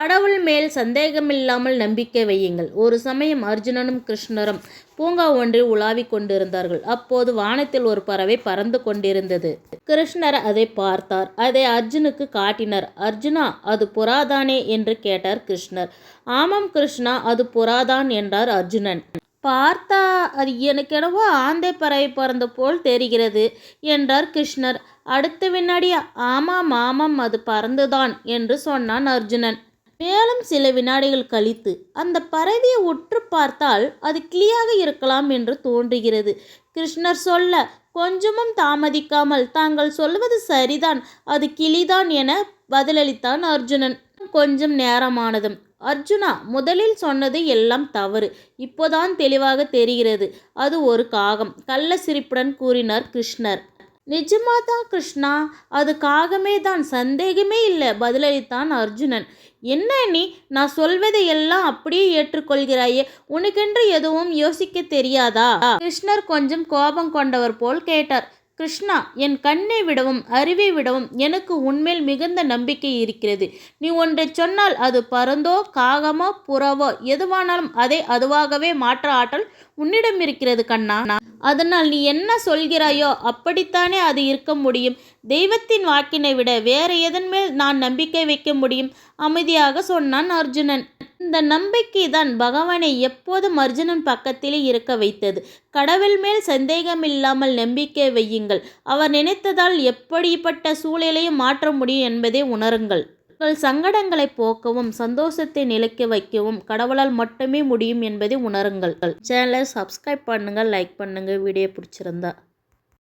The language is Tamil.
கடவுள் மேல் சந்தேகமில்லாமல் நம்பிக்கை வையுங்கள். ஒரு சமயம் அர்ஜுனனும் கிருஷ்ணரும் பூங்கா ஒன்றில் உலாவிக் கொண்டிருந்தார்கள். அப்போது வானத்தில் ஒரு பறவை பறந்து கொண்டிருந்தது. கிருஷ்ணர் அதை பார்த்தார். அதை அர்ஜுனுக்கு காட்டினார். அர்ஜுனா அது புறாதானே? என்று கேட்டார் கிருஷ்ணர். ஆமாம் கிருஷ்ணா அது புறாதான் என்றார் அர்ஜுனன். பார்த்தா அது எனக்கெனவோ ஆந்தை பறவை பறந்த போல் தெரிகிறது என்றார் கிருஷ்ணர். அடுத்த வினாடியா? ஆமாம் ஆமாம் அது பறந்துதான் என்று சொன்னான் அர்ஜுனன். மேலும் சில வினாடிகள் கழித்து அந்த பறவையை உற்று பார்த்தால் அது கிளியாக இருக்கலாம் என்று தோன்றுகிறது. கிருஷ்ணர் சொல்ல கொஞ்சமும் தாமதிக்காமல் தாங்கள் சொல்வது சரிதான் அது கிளிதான் என பதிலளித்தான் அர்ஜுனன். கொஞ்சம் நேரமானதும் அர்ஜுனா முதலில் சொன்னது எல்லாம் தவறு. இப்போதான் தெளிவாக தெரிகிறது. அது ஒரு காகம் கள்ள சிரிப்புடன் கூறினார் கிருஷ்ணர். நிஜமாதான் கிருஷ்ணா? அதுக்காகமே தான் சந்தேகமே இல்லை பதிலளித்தான் அர்ஜுனன். என்ன நீ நான் சொல்வதை எல்லாம் அப்படியே ஏற்றுக்கொள்கிறாயே உனக்கென்று எதுவும் யோசிக்க தெரியாதா? கிருஷ்ணர் கொஞ்சம் கோபம் கொண்டவர் போல் கேட்டார். கிருஷ்ணா என் கண்ணை விடவும் அறிவை விடவும் எனக்கு உன்மேல் மிகுந்த நம்பிக்கை இருக்கிறது. நீ ஒன்றை சொன்னால் அது பறந்தோ காகமோ புறவோ எதுவானாலும் அதை அதுவாகவே மாற்ற ஆற்றல் உன்னிடம் இருக்கிறது கண்ணா. அதனால் நீ என்ன சொல்கிறாயோ அப்படித்தானே அது இருக்க முடியும். தெய்வத்தின் வாக்கினை விட வேறு எதன் மேல் நான் நம்பிக்கை வைக்க முடியும்? அமைதியாக சொன்னான் அர்ஜுனன். இந்த நம்பிக்கை தான் பகவானை எப்போதும் அர்ஜுனன் பக்கத்திலே இருக்க வைத்தது. கடவுள் மேல் சந்தேகமில்லாமல் நம்பிக்கை வையுங்கள். அவர் நினைத்ததால் எப்படிப்பட்ட சூழலையும் மாற்ற முடியும் என்பதை உணருங்கள். உங்கள் சங்கடங்களை போக்கவும் சந்தோஷத்தை நிலைக்க வைக்கவும் கடவுளால் மட்டுமே முடியும் என்பதை உணருங்கள். சேனலை சப்ஸ்கிரைப் பண்ணுங்கள் லைக் பண்ணுங்கள் வீடியோ பிடிச்சிருந்தா.